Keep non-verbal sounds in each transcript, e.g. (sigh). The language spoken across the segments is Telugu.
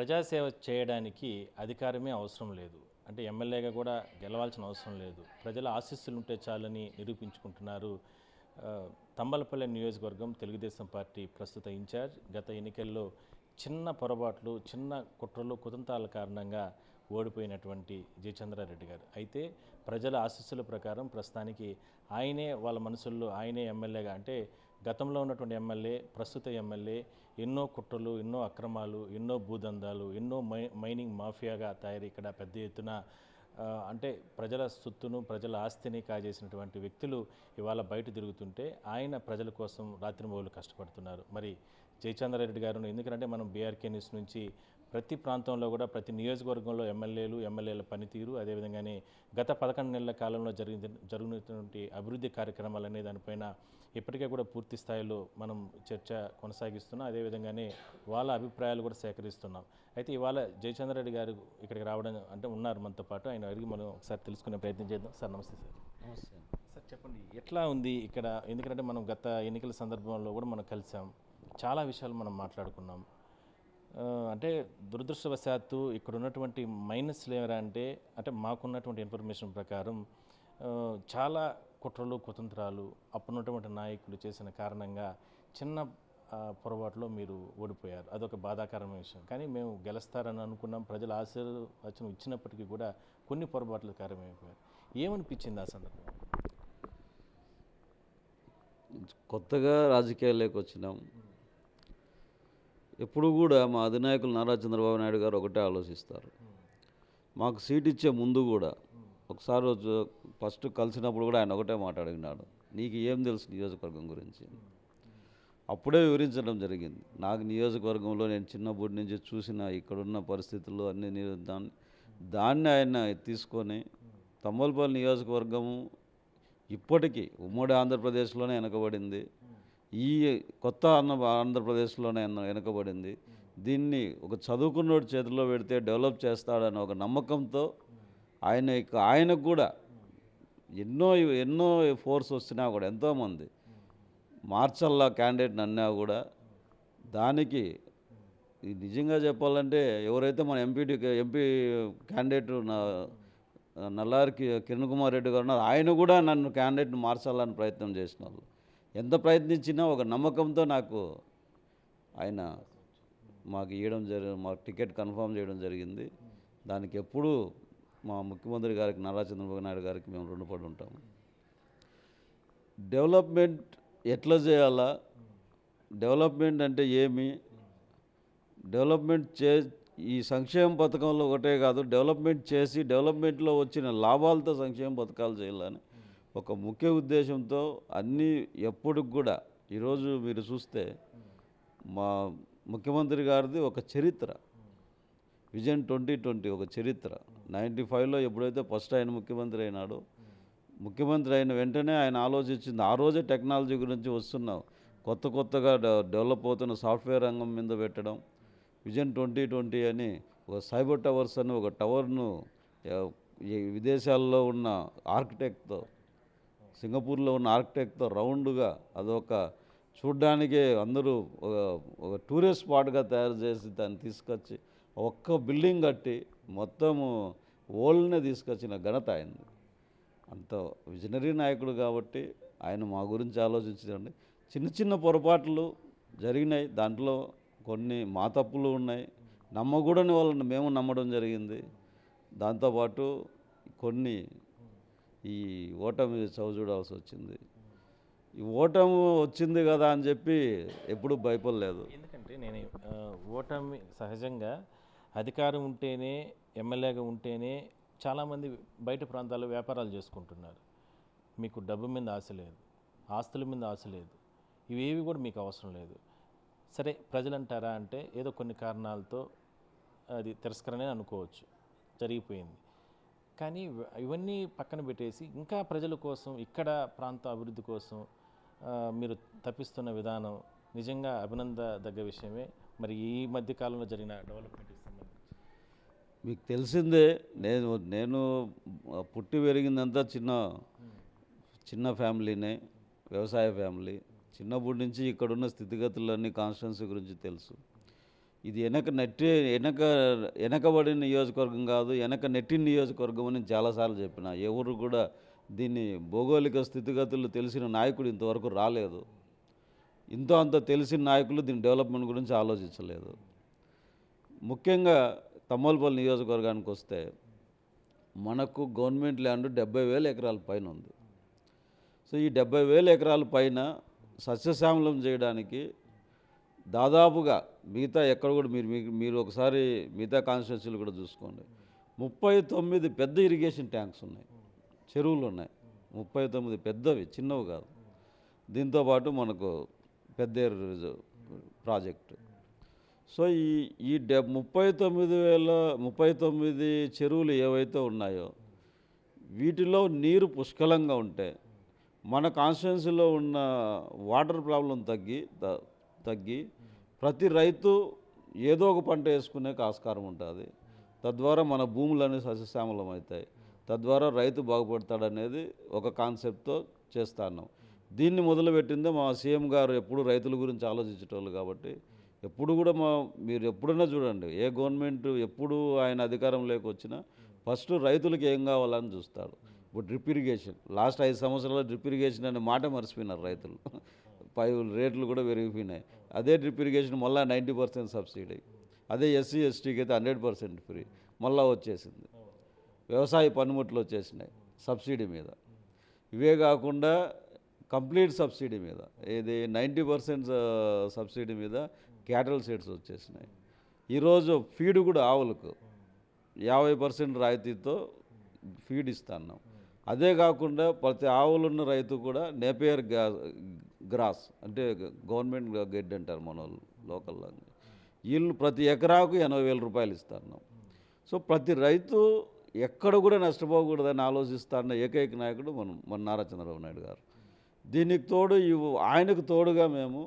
ప్రజాసేవ చేయడానికి అధికారమే అవసరం లేదు. అంటే ఎమ్మెల్యేగా కూడా గెలవాల్సిన అవసరం లేదు. ప్రజల ఆశీస్సులు ఉంటే చాలని నిరూపించుకుంటున్నారు. తంబలపల్లె తంబలపల్లి నియోజకవర్గం తెలుగుదేశం పార్టీ ప్రస్తుత ఇన్ఛార్జ్. గత ఎన్నికల్లో చిన్న పొరపాట్లు చిన్న కుట్రలు కుతంత్రాల కారణంగా ఓడిపోయినటువంటి జయచంద్రారెడ్డి గారు. అయితే ప్రజల ఆశీస్సుల ప్రకారం ప్రస్తుతానికి ఆయనే వాళ్ళ మనసుల్లో ఆయనే ఎమ్మెల్యేగా అంటే గతంలో ఉన్నటువంటి ఎమ్మెల్యే ప్రస్తుత ఎమ్మెల్యే ఎన్నో కుట్రలు ఎన్నో అక్రమాలు ఎన్నో భూదందాలు ఎన్నో మై మైనింగ్ మాఫియాగా తయారు ఇక్కడ పెద్ద ఎత్తున అంటే ప్రజల సొత్తును ప్రజల ఆస్తిని కాజేసినటువంటి వ్యక్తులు ఇవాళ బయట తిరుగుతుంటే ఆయన ప్రజల కోసం రాత్రింబోలు కష్టపడుతున్నారు. మరి జయచంద్రారెడ్డి గారు ఎందుకంటే మనం బీఆర్కే న్యూస్ నుంచి ప్రతి ప్రాంతంలో కూడా ప్రతి నియోజకవర్గంలో ఎమ్మెల్యేలు ఎమ్మెల్యేల పనితీరు అదేవిధంగానే గత పదకొండు నెలల కాలంలో జరిగి జరుగుతున్నటువంటి అభివృద్ధి కార్యక్రమాలు అనే దానిపైన ఇప్పటికే కూడా పూర్తి స్థాయిలో మనం చర్చ కొనసాగిస్తున్నాం. అదేవిధంగానే వాళ్ళ అభిప్రాయాలు కూడా సేకరిస్తున్నాం. అయితే ఇవాళ జయచంద్రారెడ్డి గారు ఇక్కడికి రావడం అంటే ఉన్నారు మనతో పాటు. ఆయన అడిగి మనం ఒకసారి తెలుసుకునే ప్రయత్నం చేద్దాం. సార్ నమస్తే సార్. నమస్తే. సార్ చెప్పండి. ఎట్లా ఉంది ఇక్కడ? ఎందుకంటే మనం గత ఎన్నికల సందర్భంలో కూడా మనం కలిసాం. చాలా విషయాలు మనం మాట్లాడుకున్నాం. అంటే దురదృష్టవశాత్తు ఇక్కడ ఉన్నటువంటి మైనస్లు ఏమరా అంటే అంటే మాకున్నటువంటి ఇన్ఫర్మేషన్ ప్రకారం చాలా కుట్రలు కుతంత్రాలు అప్పుడున్నటువంటి నాయకులు చేసిన కారణంగా చిన్న పొరపాటులో మీరు ఓడిపోయారు. అదొక బాధాకరమైన విషయం. కానీ మేము గెలుస్తారని అనుకున్నాం. ప్రజల ఆశీర్వచనం ఇచ్చినప్పటికీ కూడా కొన్ని పొరపాట్లు కారణమైపోయారు ఏమనిపించింది ఆ సందర్భం? కొత్తగా రాజకీయాల్లోకి వచ్చినాం. ఎప్పుడు కూడా మా అధినాయకులు నారా చంద్రబాబు నాయుడు గారు ఒకటే ఆలోచిస్తారు. మాకు సీట్ ఇచ్చే ముందు కూడా ఒకసారి రోజు ఫస్ట్ కలిసినప్పుడు కూడా ఆయన ఒకటే మాట్లాడినాడు నీకు ఏం తెలుసు నియోజకవర్గం గురించి? అప్పుడే వివరించడం జరిగింది. నాకు నియోజకవర్గంలో నేను చిన్నప్పటి నుంచి చూసిన ఇక్కడున్న పరిస్థితులు అన్ని దాన్ని దాన్ని ఆయన తీసుకొని తమ్మలపల్లి నియోజకవర్గము ఇప్పటికీ ఉమ్మడి ఆంధ్రప్రదేశ్లోనే వెనకబడింది. ఈ కొత్త అన్న ఆంధ్రప్రదేశ్లోనే వెనుకబడింది వెనకబడింది. దీన్ని ఒక చదువుకున్నోడి చేతిలో పెడితే డెవలప్ చేస్తాడని ఒక నమ్మకంతో ఆయన ఆయనకు కూడా ఎన్నో ఎన్నో ఫోర్స్ వస్తున్నా కూడా ఎంతోమంది మార్చల్లా క్యాండిడేట్ అన్నా కూడా దానికి నిజంగా చెప్పాలంటే ఎవరైతే మన ఎంపీ ఎంపీ క్యాండిడేట్ నల్లారికి కిరణ్ కుమార్ రెడ్డి గారు ఉన్నారు ఆయన కూడా నన్ను క్యాండిడేట్ని మార్చాలని ప్రయత్నం చేసిన వాళ్ళు ఎంత ప్రయత్నించినా ఒక నమ్మకంతో నాకు ఆయన మాకు ఇవ్వడం జరిగింది మాకు టికెట్ కన్ఫర్మ్ చేయడం జరిగింది. దానికి ఎప్పుడూ మా ముఖ్యమంత్రి గారికి నారా చంద్రబాబు నాయుడు గారికి మేము రుణపడి ఉంటాము. డెవలప్మెంట్ ఎట్లా చేయాలా? డెవలప్మెంట్ అంటే ఏమి? డెవలప్మెంట్ చే ఈ సంక్షేమ పథకంలో ఒకటే కాదు డెవలప్మెంట్ చేసి డెవలప్మెంట్లో వచ్చిన లాభాలతో సంక్షేమ పథకాలు చేయాలని ఒక ముఖ్య ఉద్దేశంతో అన్నీ ఎప్పటికి కూడా ఈరోజు మీరు చూస్తే మా ముఖ్యమంత్రి గారిది ఒక చరిత్ర. విజన్ ట్వంటీ ట్వంటీ ఒక చరిత్ర. నైంటీ ఫైవ్లో ఎప్పుడైతే ఫస్ట్ ఆయన ముఖ్యమంత్రి అయినాడో ముఖ్యమంత్రి అయిన వెంటనే ఆయన ఆలోచించింది ఆ రోజే టెక్నాలజీ గురించి వస్తున్నాం కొత్త కొత్తగా డెవలప్ అవుతున్న సాఫ్ట్వేర్ రంగం మీద పెట్టడం. విజన్ ట్వంటీ ట్వంటీ అని ఒక సైబర్ టవర్స్ అని ఒక టవర్ను విదేశాల్లో ఉన్న ఆర్కిటెక్ట్తో సింగపూర్లో ఉన్న ఆర్కిటెక్ట్తో రౌండ్గా అదొక చూడ్డానికే అందరూ ఒక ఒక టూరిస్ట్ స్పాట్గా తయారు చేసి దాన్ని తీసుకొచ్చి ఒక్క బిల్డింగ్ కట్టి మొత్తము ఓల్డ్నే తీసుకొచ్చిన ఘనత అయింది అంత విజనరీ నాయకుడు కాబట్టి ఆయన మా గురించి ఆలోచించండి చిన్న చిన్న పొరపాట్లు జరిగినాయి. దాంట్లో కొన్ని మా తప్పులు ఉన్నాయి. నమ్మకూడని వాళ్ళని మేము నమ్మడం జరిగింది. దాంతోపాటు కొన్ని ఈ ఓటమి చవిచూడాల్సి వచ్చింది. ఈ ఓటమి వచ్చింది కదా అని చెప్పి ఎప్పుడు భయపడలేదు. ఎందుకంటే నేను ఓటమి సహజంగా అధికారం ఉంటేనే ఎమ్మెల్యేగా ఉంటేనే చాలామంది బయట ప్రాంతాల్లో వ్యాపారాలు చేసుకుంటున్నారు. మీకు డబ్బు మీద ఆశ లేదు ఆస్తుల మీద ఆశ లేదు ఇవేవి కూడా మీకు అవసరం లేదు. సరే ప్రజలు అంటారా అంటే ఏదో కొన్ని కారణాలతో అది తిరస్కరణే అనుకోవచ్చు. జరిగిపోయింది. కానీ ఇవన్నీ పక్కన పెట్టేసి ఇంకా ప్రజల కోసం ఇక్కడ ప్రాంత అభివృద్ధి కోసం మీరు తప్పిస్తున్న విధానం నిజంగా అభినందదగ్గ విషయమే. మరి ఈ మధ్య కాలంలో జరిగిన డెవలప్మెంట్ సంబంధించి. మీకు తెలిసిందే నేను నేను పుట్టి పెరిగిందంతా చిన్న చిన్న ఫ్యామిలీనే వ్యవసాయ ఫ్యామిలీ. చిన్నప్పటి నుంచి ఇక్కడున్న స్థితిగతులన్నీ కాన్స్టిట్యున్సీ గురించి తెలుసు. ఇది వెనక నెట్టి వెనక వెనకబడిన నియోజకవర్గం కాదు వెనక నెట్టిన నియోజకవర్గం అని చాలాసార్లు చెప్పిన. ఎవరు కూడా దీన్ని భౌగోళిక స్థితిగతులు తెలిసిన నాయకుడు ఇంతవరకు రాలేదు. ఇంతో అంత తెలిసిన నాయకులు దీని డెవలప్మెంట్ గురించి ఆలోచించలేదు. ముఖ్యంగా తమ్మలపల్లి నియోజకవర్గానికి వస్తే మనకు గవర్నమెంట్ ల్యాండ్ డెబ్బై వేల ఎకరాల పైన ఉంది. సో ఈ డెబ్బై వేల ఎకరాల పైన సస్యశ్యామలం చేయడానికి దాదాపుగా మిగతా ఎక్కడ కూడా మీరు మీరు ఒకసారి మిగతా కాన్స్టిట్యున్సీలు కూడా చూసుకోండి. ముప్పై తొమ్మిది పెద్ద ఇరిగేషన్ ట్యాంక్స్ ఉన్నాయి. చెరువులు ఉన్నాయి. ముప్పై తొమ్మిది పెద్దవి చిన్నవి కాదు. దీంతోపాటు మనకు పెద్ద ప్రాజెక్టు సో ఈ ఈ డె ముప్పై తొమ్మిది వేల ముప్పై తొమ్మిది చెరువులు ఏవైతే ఉన్నాయో వీటిలో నీరు పుష్కలంగా ఉంటే మన కాన్స్టిట్యున్సీలో ఉన్న వాటర్ ప్రాబ్లం తగ్గి తగ్గి ప్రతి రైతు ఏదో ఒక పంట వేసుకునే ఆస్కారం ఉంటుంది. తద్వారా మన భూములన్నీ సస్యశ్యామలం అవుతాయి. తద్వారా రైతు బాగుపడతాడనేది ఒక కాన్సెప్ట్తో చేస్తాను దీన్ని మొదలుపెట్టిందే మా సీఎం గారు ఎప్పుడు రైతుల గురించి ఆలోచించేటోళ్ళు కాబట్టి ఎప్పుడు కూడా మా మీరు ఎప్పుడైనా చూడండి ఏ గవర్నమెంట్ ఎప్పుడు ఆయన అధికారం వచ్చినా ఫస్ట్ రైతులకు ఏం కావాలని చూస్తాడు ఇప్పుడు డ్రిప్ ఇరిగేషన్ లాస్ట్ ఐదు సంవత్సరాల్లో డ్రిప్ ఇరిగేషన్ అనే మాట మర్చిపోయినారు రైతులు. పై రేట్లు కూడా పెరిగిపోయినాయి. అదే డ్రిప్ ఇరిగేషన్ మళ్ళీ నైంటీ పర్సెంట్ సబ్సిడీ. అదే ఎస్సీ ఎస్టీకి అయితే హండ్రెడ్ పర్సెంట్ ఫ్రీ. మళ్ళీ వచ్చేసింది. వ్యవసాయ పనిముట్లు వచ్చేసినాయి సబ్సిడీ మీద. ఇవే కాకుండా కంప్లీట్ సబ్సిడీ మీద. ఇది నైంటీ పర్సెంట్ సబ్సిడీ మీద క్యాటల్ సీడ్స్ వచ్చేసినాయి. ఈరోజు ఫీడ్ కూడా ఆవులకు యాభై పర్సెంట్ రాయితీతో ఫీడ్ ఇస్తున్నాం. అదే కాకుండా ప్రతి ఆవులున్న రైతు కూడా నేపేర్ గ్రాస్ అంటే గవర్నమెంట్ గెడ్ అంటారు మన వాళ్ళు లోకల్ వీళ్ళు ప్రతి ఎకరాకు ఎనభై వేల రూపాయలు ఇస్తున్నాం సో ప్రతి రైతు ఎక్కడ కూడా నష్టపోకూడదని ఆలోచిస్తారన్న ఏకైక నాయకుడు మనం మన నారా చంద్రబాబు నాయుడు గారు. దీనికి తోడు ఇవి ఆయనకు తోడుగా మేము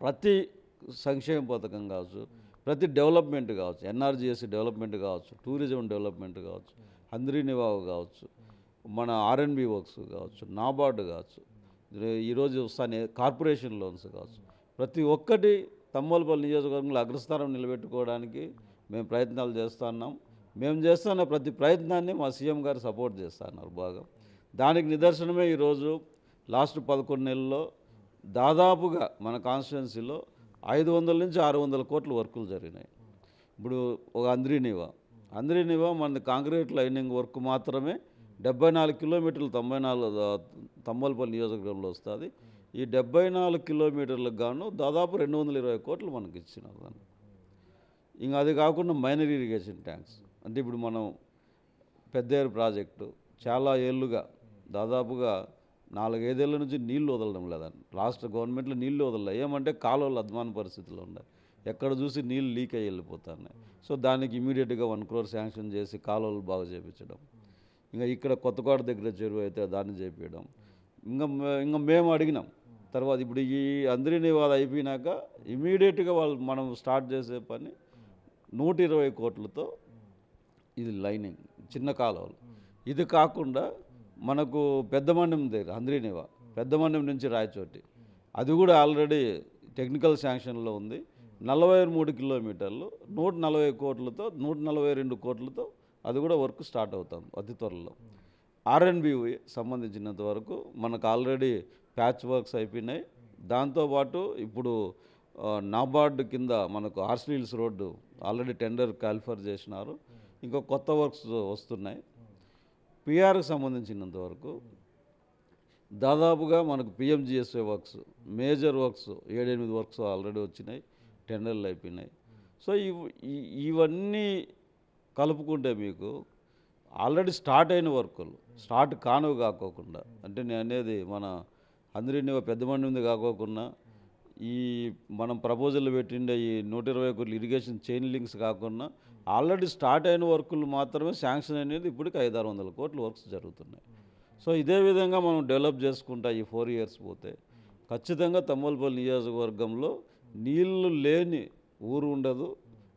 ప్రతి సంక్షేమ పథకం కావచ్చు ప్రతి డెవలప్మెంట్ కావచ్చు ఎన్ఆర్జిఎస్ డెవలప్మెంట్ కావచ్చు టూరిజం డెవలప్మెంట్ కావచ్చు హంద్రీ నివావ్ కావచ్చు మన ఆర్ఎన్బి వర్క్స్ కావచ్చు నాబార్డు కావచ్చు ఈరోజు వస్తానే కార్పొరేషన్ లోన్స్ కావచ్చు. ప్రతి ఒక్కటి తమ్మలపల్లి నియోజకవర్గంలో అగ్రస్థానం నిలబెట్టుకోవడానికి మేము ప్రయత్నాలు చేస్తున్నాం మేము చేస్తున్న ప్రతి ప్రయత్నాన్ని మా సీఎం గారు సపోర్ట్ చేస్తున్నారు బాగా. దానికి నిదర్శనమే ఈరోజు లాస్ట్ పదకొండు నెలల్లో దాదాపుగా మన కాన్స్టిట్యున్సీలో ఐదు వందల నుంచి ఆరు వందల కోట్ల వర్కులు జరిగినాయి. ఇప్పుడు ఒక అంద్రీనివా. అంద్రీనివా మన కాంక్రీట్ లైనింగ్ వర్క్ మాత్రమే డెబ్బై నాలుగు కిలోమీటర్లు తొంభై నాలుగు తమ్మలపల్లి నియోజకవర్గంలో వస్తుంది. ఈ డెబ్బై నాలుగు కిలోమీటర్లకు గాను దాదాపు రెండు వందల ఇరవై కోట్లు మనకి ఇచ్చినారు దాన్ని. ఇంకా అది కాకుండా మైనర్ ఇరిగేషన్ ట్యాంక్స్. అంటే ఇప్పుడు మనం పెద్దేరు ప్రాజెక్టు చాలా ఏళ్ళుగా దాదాపుగా నాలుగైదేళ్ళ నుంచి నీళ్ళు వదలడం లేదండి రాష్ట్ర గవర్నమెంట్లో నీళ్ళు వదలలే. ఏమంటే కాలువలు అధ్వాన పరిస్థితులు ఉన్నాయి. ఎక్కడ చూసి నీళ్ళు లీక్ అయ్యి వెళ్ళిపోతున్నాయి. సో దానికి ఇమీడియట్గా వన్ క్రోర్ శాంక్షన్ చేసి కాలువలు బాగా చేయించడం ఇంకా ఇక్కడ కొత్తకోట దగ్గర చెరువు అయితే దాన్ని చేపించడం ఇంకా మే- ఇంకా మేము అడిగినాం. తర్వాత ఇప్పుడు ఈ అందరినీ వాళ్ళు అయిపోయినాక ఇమీడియట్గా వాళ్ళు మనం స్టార్ట్ చేసే పని నూట ఇరవై కోట్లతో ఇది లైనింగ్ చిన్న కాలువలు. ఇది కాకుండా మనకు పెద్దమండం దగ్గర హంద్రీనివా పెద్దమండం నుంచి రాయచోటి. అది కూడా ఆల్రెడీ టెక్నికల్ శాంక్షన్లో ఉంది. నలభై మూడు కిలోమీటర్లు నూట నలభై కోట్లతో నూట నలభై రెండు కోట్లతో అది కూడా వర్క్ స్టార్ట్ అవుతుంది అతి త్వరలో. ఆర్ఎన్బి సంబంధించినంత వరకు మనకు ఆల్రెడీ ప్యాచ్ వర్క్స్ అయిపోయినాయి. దాంతోపాటు ఇప్పుడు నాబార్డు నాబార్డ్ కింద మనకు Horsley Hills road already tender qualifier చేసినారు. ఇంకా కొత్త వర్క్స్ వస్తున్నాయి. పిఆర్కి సంబంధించినంత వరకు దాదాపుగా మనకు పిఎంజిఎస్ఏ వర్క్స్ మేజర్ వర్క్స్ ఏడెనిమిది వర్క్స్ ఆల్రెడీ వచ్చినాయి. టెండర్లు అయిపోయినాయి. సో ఇవన్నీ కలుపుకుంటే మీకు ఆల్రెడీ స్టార్ట్ అయిన వర్కులు. స్టార్ట్ కానివి కాకోకుండా. అంటే నేను అనేది మన అందరినీ పెద్ద మంది ఉంది కాకోకుండా ఈ మనం ప్రపోజల్ పెట్టిండే ఈ నూట ఇరవై ఒకటి ఇరిగేషన్ చైన్ లింక్స్ కాకుండా ఆల్రెడీ స్టార్ట్ అయిన వర్కులు మాత్రమే శాంక్షన్ అనేది ఇప్పటికి ఐదు ఆరు వందల కోట్ల వర్క్స్ జరుగుతున్నాయి. సో ఇదే విధంగా మనం డెవలప్ చేసుకుంటా ఈ ఫోర్ ఇయర్స్ పోతే ఖచ్చితంగా తమ్మలపల్లి నియోజకవర్గంలో నీళ్ళు లేని ఊరు ఉండదు.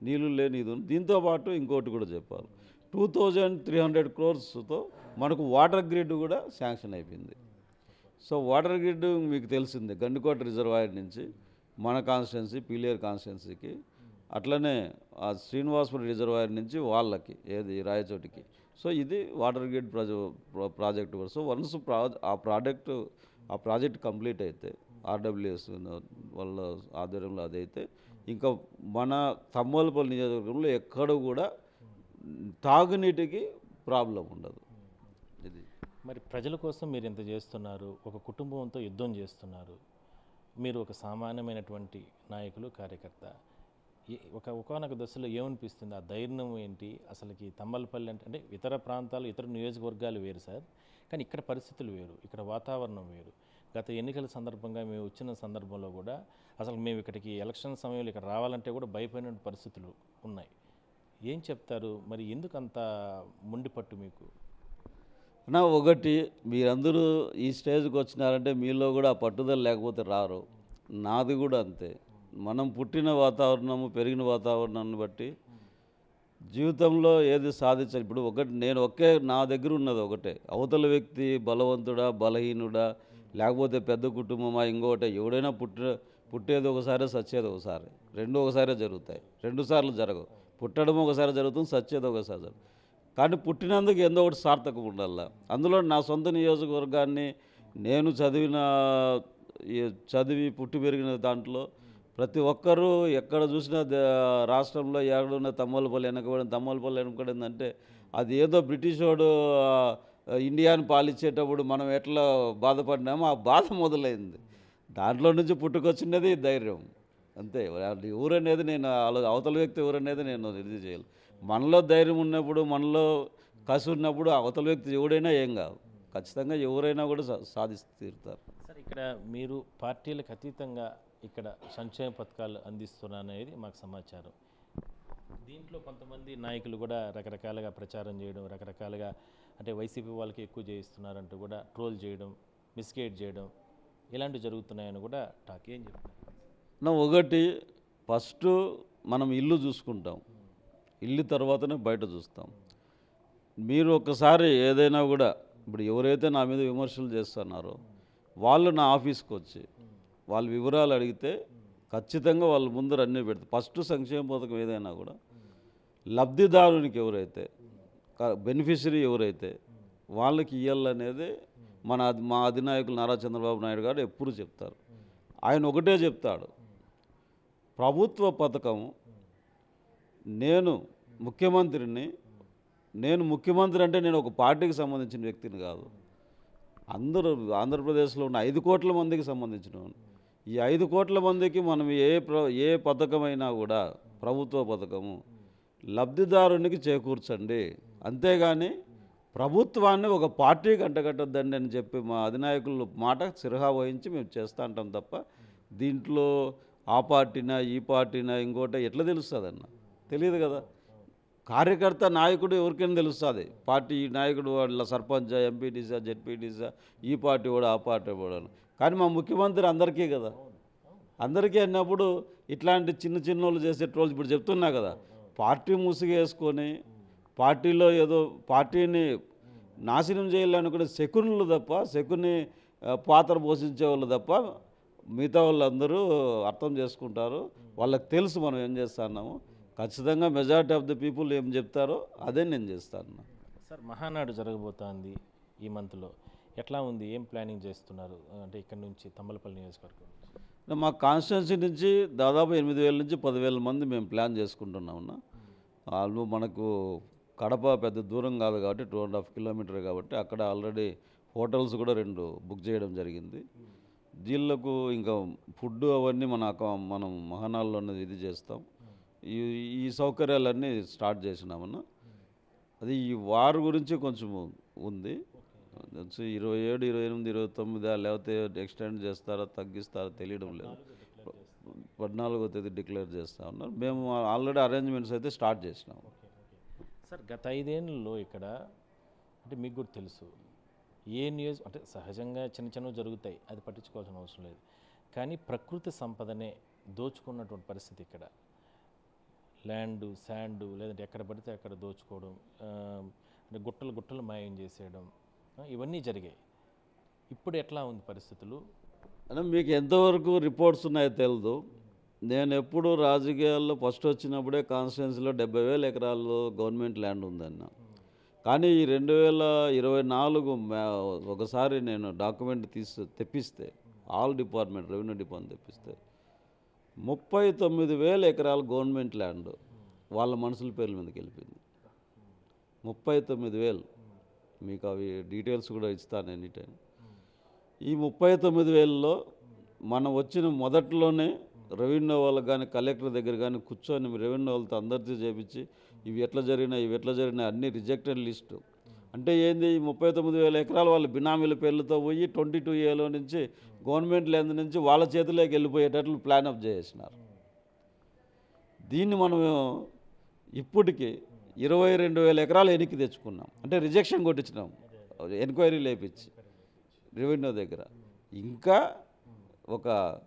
నీళ్ళు లేని ఇది ఉంది. దీంతో పాటు ఇంకోటి కూడా చెప్పాలి. టూ థౌజండ్ త్రీ హండ్రెడ్ క్రోర్స్తో మనకు వాటర్ గ్రిడ్ కూడా శాంక్షన్ అయిపోయింది. సో వాటర్ గ్రిడ్ మీకు తెలిసిందే గండికోట రిజర్వాయర్ నుంచి మన కాన్స్టిట్యున్సీ పీలియర్ కాన్స్టిట్యున్సీకి అట్లనే ఆ శ్రీనివాసపురం రిజర్వాయర్ నుంచి వాళ్ళకి ఏది రాయచోటికి. సో ఇది water grid project project so once pro ఆ ప్రాజెక్ట్ ఆ ప్రాజెక్ట్ కంప్లీట్ అయితే ఆర్డబ్ల్యూఎస్ వాళ్ళ ఆధ్వర్యంలో అదైతే ఇంకా మన తమ్మలపల్లి నియోజకవర్గంలో ఎక్కడ కూడా తాగునీటికి ప్రాబ్లం ఉండదు. ఇది. మరి ప్రజల కోసం మీరు ఎంత చేస్తున్నారు ఒక కుటుంబంతో యుద్ధం చేస్తున్నారు మీరు ఒక సామాన్యమైనటువంటి నాయకులు కార్యకర్త ఒక ఒకనొక దశలో ఏమనిపిస్తుంది? ఆ ధైర్యం ఏంటి? అసలుకి తమ్మలపల్లి అంటే అంటే ఇతర ప్రాంతాలు ఇతర నియోజకవర్గాలు వేరు సార్ కానీ ఇక్కడ పరిస్థితులు వేరు ఇక్కడ వాతావరణం వేరు. గత ఎన్నికల సందర్భంగా మేము వచ్చిన సందర్భంలో కూడా అసలు మేము ఇక్కడికి ఎలక్షన్ సమయంలో ఇక్కడ రావాలంటే కూడా భయపడిన పరిస్థితులు ఉన్నాయి. ఏం చెప్తారు? మరి ఎందుకు అంత మొండిపట్టు మీకు? నా ఒకటి మీరందరూ ఈ స్టేజ్కి వచ్చినారంటే మీలో కూడా ఆ పట్టుదల లేకపోతే రారు. నాది కూడా అంతే. మనం పుట్టిన వాతావరణము పెరిగిన వాతావరణాన్ని బట్టి జీవితంలో ఏది సాధించాలి ఇప్పుడు ఒకటి నేను ఒకే నా దగ్గర ఉన్నది ఒకటే. అవతల వ్యక్తి బలవంతుడా బలహీనుడా లేకపోతే పెద్ద కుటుంబమా ఇంకొకటి. ఎవడైనా పుట్ట పుట్టేది ఒకసారి సచ్చేది ఒకసారి. రెండు ఒకసారే జరుగుతాయి. రెండు సార్లు జరగవు. పుట్టడం ఒకసారి జరుగుతుంది సచ్చేది ఒకసారి జరుగుతుంది కానీ పుట్టినందుకు ఎంతో ఒకటి సార్థకం ఉండాల. అందులో నా సొంత నియోజకవర్గాన్ని నేను చదివిన ఈ చదివి పుట్టి పెరిగిన దాంట్లో ప్రతి ఒక్కరూ ఎక్కడ చూసినా ద- రాష్ట్రంలో ఎక్కడున్న తమ్మలపల్లి వెనకబడిన తమ్మలపల్లి వెనకబడిందంటే అది ఏదో బ్రిటిష్ వాడు ఇండియాని పాలించేటప్పుడు మనం ఎట్లా బాధపడినామో ఆ బాధ మొదలైంది. దాంట్లో నుంచి పుట్టుకొచ్చినది ధైర్యం. అంతే. ఊరనేది ఎవరనేది నేను అవతల వ్యక్తి ఎవరనేది నేను ఇది చేయాలి మనలో ధైర్యం ఉన్నప్పుడు మనలో కసి ఉన్నప్పుడు అవతల వ్యక్తి ఎవడైనా ఏం కాదు. ఖచ్చితంగా ఎవరైనా కూడా సాధిస్తూ తీరుతారు. సార్ ఇక్కడ మీరు పార్టీలకు అతీతంగా ఇక్కడ సంక్షేమ పథకాలు అందిస్తున్నారనేది మాకు సమాచారం. దీంట్లో కొంతమంది నాయకులు కూడా రకరకాలుగా ప్రచారం చేయడం రకరకాలుగా అంటే వైసీపీ వాళ్ళకి ఎక్కువ చేయిస్తున్నారంటూ కూడా ట్రోల్ చేయడం మిస్గైడ్ చేయడం ఇలాంటివి జరుగుతున్నాయని కూడా టాక్ ఏం చెప్తున్నా నా ఒకటి ఫస్ట్ మనం ఇల్లు చూసుకుంటాం. ఇల్లు తర్వాతనే బయట చూస్తాం. మీరు ఒక్కసారి ఏదైనా కూడా ఇప్పుడు ఎవరైతే నా మీద విమర్శలు చేస్తున్నారో వాళ్ళు నా ఆఫీస్కి వచ్చి వాళ్ళ వివరాలు అడిగితే ఖచ్చితంగా వాళ్ళ ముందర అన్నీ పెడతారు ఫస్ట్ సంక్షేమ పథకం ఏదైనా కూడా లబ్ధిదారునికి ఎవరైతే బెనిఫిషరీ ఎవరైతే వాళ్ళకి ఇవ్వాలనేది మన మా అధినాయకులు నారా చంద్రబాబు నాయుడు గారు ఎప్పుడు చెప్తారు. ఆయన ఒకటే చెప్తాడు. ప్రభుత్వ పథకం నేను ముఖ్యమంత్రిని నేను ముఖ్యమంత్రి అంటే నేను ఒక పార్టీకి సంబంధించిన వ్యక్తిని కాదు. అందరూ ఆంధ్రప్రదేశ్లో ఉన్న ఐదు కోట్ల మందికి సంబంధించిన ఈ ఐదు కోట్ల మందికి మనం ఏ ఏ పథకమైనా కూడా ప్రభుత్వ పథకము లబ్ధిదారునికి చేకూర్చండి. అంతేగాని ప్రభుత్వాన్ని ఒక పార్టీకి అంటగట్టద్దండి అని చెప్పి మా అధినాయకులు మాట సిరహా వహించి మేము చేస్తూ ఉంటాం తప్ప దీంట్లో ఆ పార్టీనా ఈ పార్టీనా ఇంకోట ఎట్లా తెలుస్తుంది అన్న తెలియదు కదా. కార్యకర్త నాయకుడు ఎవరికైనా తెలుస్తుంది. పార్టీ ఈ నాయకుడు వాళ్ళ సర్పంచ్ ఎంపీటీసా జెడ్పీటీసా ఈ పార్టీ కూడా ఆ పార్టీ కూడా కానీ మా ముఖ్యమంత్రి అందరికీ కదా. అందరికీ అన్నప్పుడు ఇట్లాంటి చిన్న చిన్న వాళ్ళు చేసే ట్రోల్స్ ఇప్పుడు చెప్తున్నా కదా. పార్టీ ముసుగేసుకొని పార్టీలో ఏదో పార్టీని నాశనం చేయాలనుకునే శకునులు తప్ప శకుని పాత్ర పోషించే వాళ్ళు తప్ప మిగతా వాళ్ళందరూ అర్థం చేసుకుంటారు. వాళ్ళకి తెలుసు మనం ఏం చేస్తున్నాము. ఖచ్చితంగా మెజారిటీ ఆఫ్ ద పీపుల్ ఏం చెప్తారో అదే నేను చేస్తాను. సార్ మహానాడు జరగబోతోంది ఈ మంత్లో. ఎట్లా ఉంది? ఏం ప్లానింగ్ చేస్తున్నారు? అంటే ఇక్కడ నుంచి తమ్మలపల్లి నియోజకవర్గం మా కాన్స్టిట్యున్సీ నుంచి దాదాపు ఎనిమిది వేల నుంచి పదివేల మంది మేము ప్లాన్ చేసుకుంటున్నామన్నా ఆల్మో మనకు కడప పెద్ద దూరం కాదు కాబట్టి టూ అండ్ హాఫ్ కిలోమీటర్ కాబట్టి అక్కడ ఆల్రెడీ హోటల్స్ కూడా రెండు బుక్ చేయడం జరిగింది. వీళ్ళకు ఇంకా ఫుడ్ అవన్నీ మన మనం మహానాల్లోనే ఇది చేస్తాం. ఈ ఈ సౌకర్యాలన్నీ స్టార్ట్ చేసినామన్నా అది ఈ వార్ గురించి కొంచెం ఉంది. వచ్చి ఇరవై ఏడు ఇరవై ఎనిమిది ఇరవై తొమ్మిది లేకపోతే ఎక్స్టెండ్ చేస్తారా తగ్గిస్తారా తెలియడం లేదు. పద్నాలుగో తేదీ డిక్లేర్ చేస్తా ఉన్నారు. మేము ఆల్రెడీ అరేంజ్మెంట్స్ అయితే స్టార్ట్ చేసినాం. సార్ గత ఐదేళ్ళలో ఇక్కడ అంటే మీకు కూడా తెలుసు ఏ న్యూస్ అంటే సహజంగా చిన్న చిన్నవి జరుగుతాయి అది పట్టించుకోవాల్సిన అవసరం లేదు. కానీ ప్రకృతి సంపదనే దోచుకున్నటువంటి పరిస్థితి ఇక్కడ. ల్యాండ్ శాండ్ లేదంటే ఎక్కడ పడితే అక్కడ దోచుకోవడం అంటే గుట్టలు గుట్టలు మాయం చేసేయడం ఇవన్నీ జరిగాయి. ఇప్పుడు ఎట్లా ఉంది పరిస్థితులు? అంటే మీకు ఎంతవరకు రిపోర్ట్స్ ఉన్నాయో తెలియదు నేను ఎప్పుడు రాజకీయాల్లో ఫస్ట్ వచ్చినప్పుడే కాన్స్టిట్యున్సీలో డెబ్బై వేల ఎకరాలు గవర్నమెంట్ ల్యాండ్ ఉందన్న. కానీ ఈ రెండు వేల ఇరవై నాలుగు ఒకసారి నేను డాక్యుమెంట్ తీసి తెప్పిస్తే ఆల్ డిపార్ట్మెంట్ రెవెన్యూ డిపార్ట్మెంట్ తెప్పిస్తే ముప్పై తొమ్మిది వేల ఎకరాలు గవర్నమెంట్ ల్యాండ్ వాళ్ళ మనుషుల పేర్ల మీదకి వెళ్ళిపోయింది ముప్పై తొమ్మిది వేలు. మీకు అవి డీటెయిల్స్ కూడా ఇస్తాను ఎనీ టైం ఈ ముప్పై తొమ్మిది వేలలో మనం వచ్చిన మొదట్లోనే రెవెన్యూ వాళ్ళకి కానీ కలెక్టర్ దగ్గర కానీ కూర్చొని రెవెన్యూ వాళ్ళతో అందరితో చేపించి ఇవి ఎట్లా జరిగినాయి ఇవి ఎట్లా జరిగినాయి అన్ని రిజెక్టెడ్ లిస్టు. అంటే ఏంది ఈ ముప్పై తొమ్మిది వేల ఎకరాలు వాళ్ళ బినామీల పేర్లతో పోయి ట్వంటీ టూ ఏలో నుంచి గవర్నమెంట్ ల్యాండ్ నుంచి వాళ్ళ చేతిలోకి వెళ్ళిపోయేటట్లు ప్లాన్ అప్ చేసినారు దీన్ని మనం ఇప్పటికీ ఇరవై రెండు వేల ఎకరాలు ఎన్నిక తెచ్చుకున్నాం. అంటే రిజెక్షన్ కొట్టించినాం. ఎంక్వైరీ లేపించి. రెవెన్యూ దగ్గర. ఇంకా ఒక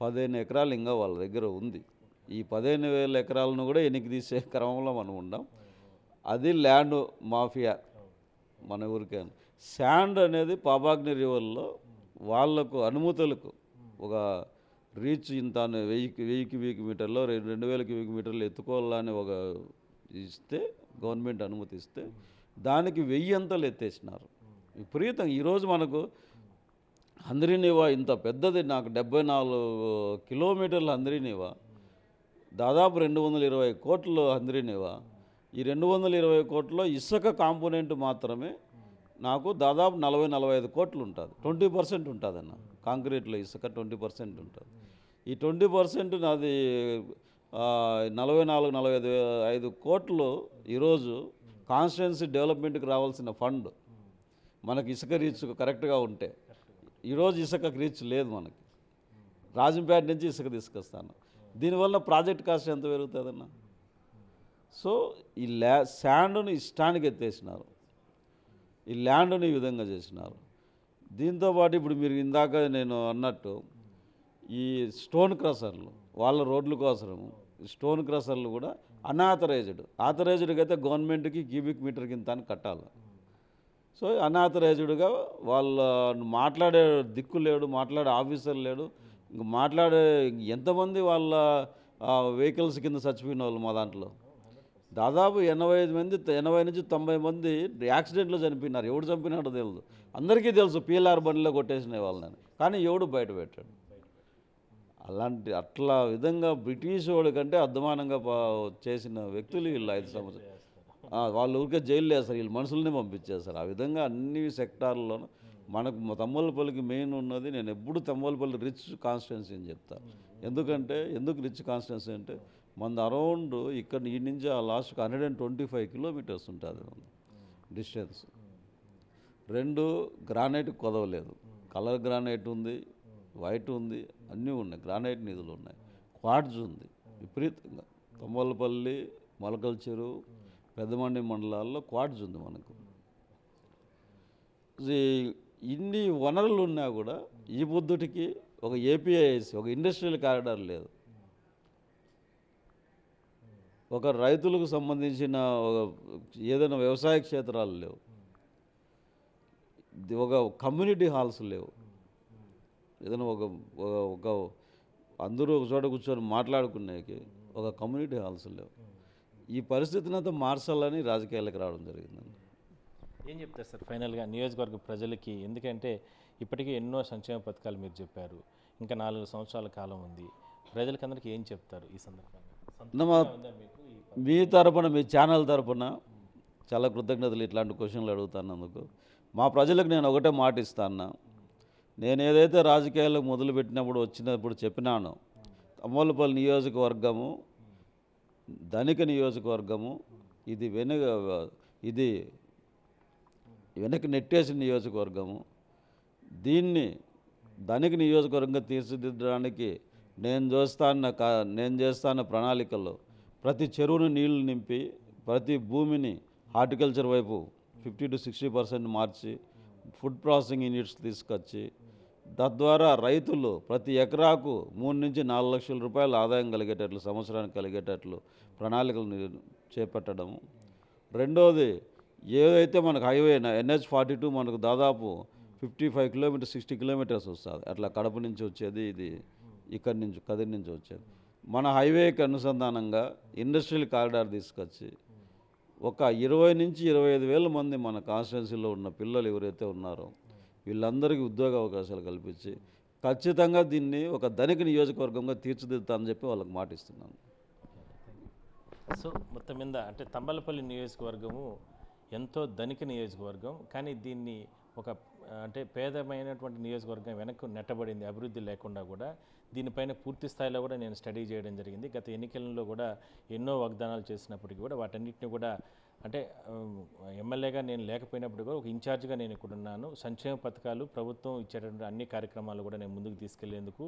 పదిహేను ఎకరాలు ఇంకా వాళ్ళ దగ్గర ఉంది. ఈ పదిహేను వేల ఎకరాలను కూడా ఎనికి తీసే (laughs) క్రమంలో మనం ఉన్నాం. అది ల్యాండ్ మాఫియా మన ఊరికే. శాండ్ అనేది పాపాగ్ని రివర్లో వాళ్ళకు అనుమతులకు ఒక రీచ్ ఇంత వెయ్యి వెయ్యికి క్యూబిక్ మీటర్లో రెండు రెండు వేల క్యూబిక్ మీటర్లు ఎత్తుకోవాలని ఒక ఇస్తే గవర్నమెంట్ అనుమతి ఇస్తే దానికి వెయ్యి అంతలు ఎత్తేసినారు. విపరీతం. ఈరోజు మనకు హంద్రీనివా ఇంత పెద్దది నాకు డెబ్బై నాలుగు కిలోమీటర్ల హంద్రీనివా. దాదాపు రెండు వందల ఇరవై కోట్లు హంద్రీనివా. ఈ రెండు వందల ఇరవై కోట్లలో ఇసుక కాంపోనెంట్ మాత్రమే నాకు దాదాపు నలభై నలభై ఐదు కోట్లు ఉంటుంది. ట్వంటీ పర్సెంట్ ఉంటుంది అన్న కాంక్రీట్లో ఇసుక ట్వంటీ పర్సెంట్ ఉంటుంది. ఈ ట్వంటీ పర్సెంట్ నాది నలభై నాలుగు నలభై ఐదు ఐదు కోట్లు ఈరోజు కాన్స్టిట్యున్సీ డెవలప్మెంట్కి రావాల్సిన ఫండ్. మనకి ఇసుక రీచ్ కరెక్ట్గా ఉంటే. ఈరోజు ఇసుక రీచ్ లేదు మనకి. రాజంపేట నుంచి ఇసుక తీసుకొస్తాను. దీనివల్ల ప్రాజెక్ట్ కాస్ట్ ఎంత పెరుగుతుందన్న? సో ఈ ల్యా శాండ్ను ఇష్టానికి ఎత్తేసినారు. ఈ ల్యాండ్ని ఈ విధంగా చేసినారు. దీంతోపాటు ఇప్పుడు మీరు ఇందాక నేను అన్నట్టు ఈ స్టోన్ క్రషర్లు వాళ్ళ రోడ్ల కోసము స్టోన్ క్రషర్లు కూడా అనాథరైజ్డ్. ఆథరైజ్డ్కి అయితే గవర్నమెంట్కి క్యూబిక్ మీటర్ కింద అని కట్టాలి. సో అనాథరైజ్డ్గా వాళ్ళ మాట్లాడే దిక్కు లేడు మాట్లాడే ఆఫీసర్ లేడు ఇంక మాట్లాడే ఎంతమంది వాళ్ళ వెహికల్స్ కింద చచ్చిపోయిన వాళ్ళు మా దాంట్లో. దాదాపు ఎనభై ఐదు మంది ఎనభై నుంచి తొంభై మంది యాక్సిడెంట్లో చనిపోయినారు. ఎవడు చంపినాడో తెలియదు అందరికీ తెలుసు పీఎల్ఆర్ బండిలో కొట్టేసిన వాళ్ళని. కానీ ఎవడు బయట పెట్టాడు? అలాంటి అట్లా విధంగా బ్రిటిష్ వాడి కంటే అర్ధమానంగా చేసిన వ్యక్తులు వీళ్ళు ఐదు సంవత్సరాలు. వాళ్ళు ఊరికే జైలు వేస్తారు. వీళ్ళు మనుషుల్ని పంపించేస్తారు. ఆ విధంగా అన్ని సెక్టార్లలోనూ మనకు తమ్మలపల్లికి మెయిన్ ఉన్నది నేను ఎప్పుడు తమ్మలపల్లి రిచ్ కాన్స్టిట్యున్సీ అని చెప్తాను ఎందుకంటే ఎందుకు రిచ్ కాన్స్టిట్యున్సీ అంటే మన అరౌండ్ ఇక్కడ ఈ నుంచి ఆ లాస్ట్కి hundred and twenty five kilometres ఉంటుంది డిస్టెన్స్. రెండు గ్రానైట్ కొదవలేదు. కలర్ గ్రానైట్ ఉంది. వైట్ ఉంది అన్నీ ఉన్నాయి గ్రానైట్ నిధులు ఉన్నాయి క్వాడ్జ్ ఉంది విపరీతంగా. తమ్మలపల్లి మొలకల చెరువు పెద్దమండి మండలాల్లో క్వాడ్జ్ ఉంది మనకు. ఇన్ని వనరులు ఉన్నా కూడా ఈ బుద్ధుడికి ఒక ఏపీఐఎస్ ఒక ఇండస్ట్రియల్ కారిడార్ లేదు. ఒక రైతులకు సంబంధించిన ఒక ఏదైనా వ్యవసాయ క్షేత్రాలు లేవు. ఇది ఒక కమ్యూనిటీ హాల్స్ లేవు. ఏదైనా ఒక ఒక- ఒక అందరూ ఒక చోట కూర్చొని మాట్లాడుకునేకి ఒక కమ్యూనిటీ హాల్స్ లేవు. ఈ పరిస్థితిని అంతా మార్చాలని రాజకీయాలకు రావడం జరిగిందండి. ఏం చెప్తారు సార్ ఫైనల్గా నియోజకవర్గ ప్రజలకి? ఎందుకంటే ఇప్పటికే ఎన్నో సంక్షేమ పథకాలు మీరు చెప్పారు. ఇంకా నాలుగు సంవత్సరాల కాలం ఉంది. ప్రజలకందరికీ ఏం చెప్తారు ఈ సందర్భంగా? మీ తరపున మీ ఛానల్ తరపున చాలా కృతజ్ఞతలు ఇట్లాంటి క్వశ్చన్లు అడుగుతున్నందుకు. మా ప్రజలకు నేను ఒకటే మాట ఇస్తాను నేను ఏదైతే రాజకీయాలు మొదలుపెట్టినప్పుడు వచ్చినప్పుడు చెప్పినాను అమ్మలపల్లి నియోజకవర్గము ధనిక నియోజకవర్గము ఇది వెనుక ఇది వెనక నెట్టేసిన నియోజకవర్గము దీన్ని ధనిక నియోజకవర్గంగా తీర్చిదిద్దడానికి నేను చూస్తాన్న కా నేను చేస్తాన్న ప్రణాళికలో ప్రతి చెరువును నీళ్ళు నింపి ప్రతి భూమిని హార్టికల్చర్ వైపు ఫిఫ్టీ టు సిక్స్టీ పర్సెంట్ మార్చి ఫుడ్ ప్రాసెసింగ్ యూనిట్స్ తీసుకొచ్చి తద్వారా రైతులు ప్రతి ఎకరాకు మూడు నుంచి నాలుగు లక్షల రూపాయల ఆదాయం కలిగేటట్లు సంవత్సరానికి కలిగేటట్లు ప్రణాళికలు చేపట్టడము. రెండోది ఏదైతే మనకు హైవే ఎన్హెచ్ ఫార్టీ టూ మనకు దాదాపు fifty five kilometres sixty kilometres వస్తుంది. అట్లా కడప నుంచి వచ్చేది ఇది ఇక్కడి నుంచి కదిరి నుంచి వచ్చేది. మన హైవేకి అనుసంధానంగా ఇండస్ట్రియల్ కారిడార్ తీసుకొచ్చి ఒక ఇరవై నుంచి ఇరవై ఐదు వేల మంది మన కాన్స్టిట్యున్సీలో ఉన్న పిల్లలు ఎవరైతే ఉన్నారో వీళ్ళందరికీ ఉద్యోగ అవకాశాలు కల్పించి ఖచ్చితంగా దీన్ని ఒక ధనిక నియోజకవర్గంగా తీర్చిదిద్దుతానని చెప్పి వాళ్ళకి మాటిస్తున్నాను. సో మొత్తం మీద అంటే తంబలపల్లి నియోజకవర్గము ఎంతో ధనిక నియోజకవర్గం కానీ దీన్ని ఒక అంటే పేదమైనటువంటి నియోజకవర్గం వెనక్కు నెట్టబడింది అభివృద్ధి లేకుండా కూడా. దీనిపైన పూర్తి స్థాయిలో కూడా నేను స్టడీ చేయడం జరిగింది. గత ఎన్నికలలో కూడా ఎన్నో వాగ్దానాలు చేసినప్పటికీ కూడా వాటన్నిటిని కూడా అంటే ఎమ్మెల్యేగా నేను లేకపోయినప్పుడు కూడా ఒక ఇన్ఛార్జ్గా నేను ఇక్కడ ఉన్నాను. సంక్షేమ పథకాలు ప్రభుత్వం ఇచ్చేటటువంటి అన్ని కార్యక్రమాలు కూడా నేను ముందుకు తీసుకెళ్ళేందుకు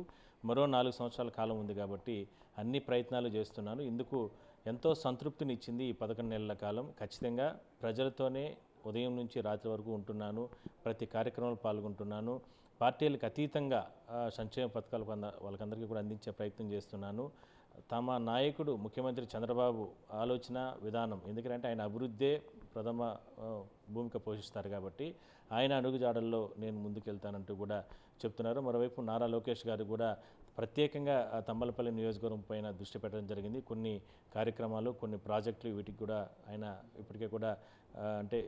మరో నాలుగు సంవత్సరాల కాలం ఉంది కాబట్టి అన్ని ప్రయత్నాలు చేస్తున్నాను. ఇందుకు ఎంతో సంతృప్తిని ఇచ్చింది ఈ పదకొండు నెలల కాలం. ఖచ్చితంగా ప్రజలతోనే ఉదయం నుంచి రాత్రి వరకు ఉంటున్నాను. ప్రతి కార్యక్రమంలో పాల్గొంటున్నాను. పార్టీలకు అతీతంగా సంక్షేమ పథకాలు వాళ్ళకందరికీ కూడా అందించే ప్రయత్నం చేస్తున్నాను. తమ నాయకుడు ముఖ్యమంత్రి చంద్రబాబు ఆలోచన విధానం ఎందుకంటే ఆయన అభివృద్ధే ప్రథమ భూమిక పోషిస్తారు కాబట్టి ఆయన అడుగుజాడల్లో నేను ముందుకెళ్తానంటూ కూడా చెప్తున్నారు. మరోవైపు నారా లోకేష్ గారు కూడా ప్రత్యేకంగా తమ్మలపల్లి నియోజకవర్గం పైన దృష్టి పెట్టడం జరిగింది. కొన్ని కార్యక్రమాలు కొన్ని ప్రాజెక్టులు వీటికి కూడా ఆయన ఇప్పటికే కూడా అంటే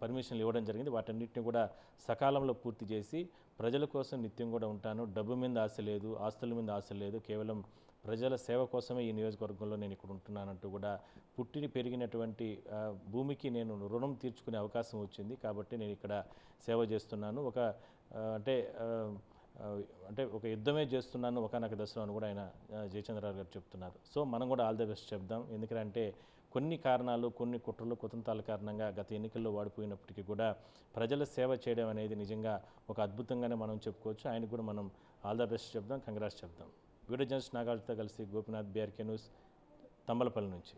పర్మిషన్లు ఇవ్వడం జరిగింది. వాటన్నిటిని కూడా సకాలంలో పూర్తి చేసి ప్రజల కోసం నిత్యం కూడా ఉంటాను. డబ్బు మీద ఆశ లేదు ఆస్తుల మీద ఆశ లేదు. కేవలం ప్రజల సేవ కోసమే ఈ నియోజకవర్గంలో నేను ఇక్కడ ఉంటున్నానంటూ కూడా పుట్టిని పెరిగినటువంటి భూమికి నేను రుణం తీర్చుకునే అవకాశం వచ్చింది కాబట్టి నేను ఇక్కడ సేవ చేస్తున్నాను. ఒక అంటే అంటే ఒక యుద్ధమే చేస్తున్నాను ఒకనొక దశలో అని కూడా ఆయన జయచంద్రరావు గారు చెప్తున్నారు. సో మనం కూడా ఆల్ ద బెస్ట్ చెప్దాం. ఎందుకంటే కొన్ని కారణాలు కొన్ని కుట్రలు కుతంత్రాల కారణంగా గత ఎన్నికల్లో వాడిపోయినప్పటికీ కూడా ప్రజల సేవ చేయడం అనేది నిజంగా ఒక అద్భుతంగానే మనం చెప్పుకోవచ్చు. ఆయనకు కూడా మనం ఆల్ ద బెస్ట్ చెప్దాం. కంగ్రాట్స్ చెప్దాం. వీడియో జర్నలిస్ట్ నాగార్జుతో కలిసి గోపినాథ్ బీఆర్కే న్యూస్ తంబలపల్లి నుంచి.